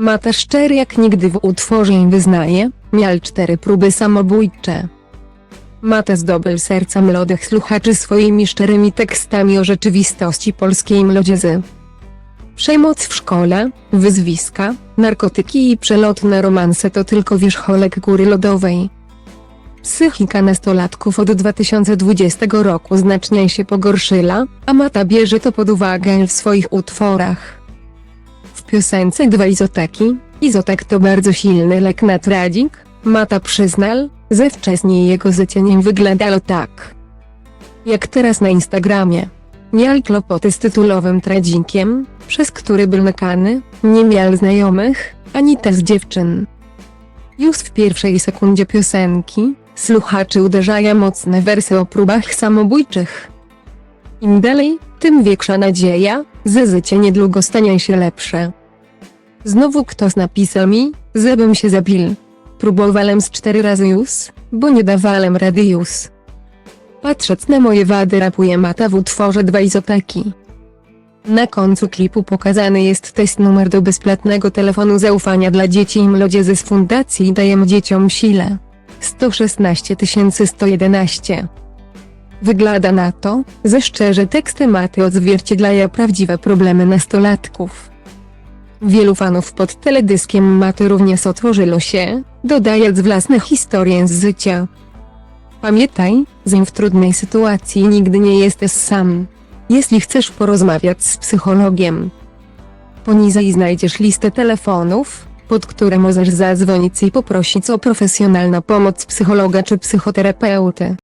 Mata szczery jak nigdy w utworze wyznaje, miał cztery próby samobójcze. Mata zdobył serca młodych słuchaczy swoimi szczerymi tekstami o rzeczywistości polskiej młodzieży. Przemoc w szkole, wyzwiska, narkotyki i przelotne romanse to tylko wierzchołek góry lodowej. Psychika nastolatków od 2020 roku znacznie się pogorszyła, a Mata bierze to pod uwagę w swoich utworach. Piosence Dwa izoteki, izotek to bardzo silny lek na tradzik, Mata przyznał, że wcześniej jego życie nie wyglądało tak. Jak teraz na Instagramie. Miał kłopoty z tytułowym tradzikiem, przez który był nakany, nie miał znajomych, ani też dziewczyn. Już w pierwszej sekundzie piosenki, słuchacze uderzają mocne wersy o próbach samobójczych. Im dalej, tym większa nadzieja, że życie niedługo stanie się lepsze. Znowu ktoś napisał mi, żebym się zabił. Próbowałem z cztery razy już, bo nie dawałem rady już. Patrząc na moje wady rapuje Mata w utworze dwa izoteki. Na końcu klipu pokazany jest test numer do bezpłatnego telefonu zaufania dla dzieci i młodzieży z fundacji Dajemy Dzieciom Sile. 116 111. Wygląda na to, że szczerze teksty Maty odzwierciedlają prawdziwe problemy nastolatków. Wielu fanów pod teledyskiem Maty również otworzyło się, dodając własne historie z życia. Pamiętaj, że w trudnej sytuacji nigdy nie jesteś sam. Jeśli chcesz porozmawiać z psychologiem, poniżej znajdziesz listę telefonów, pod które możesz zadzwonić i poprosić o profesjonalną pomoc psychologa czy psychoterapeuty.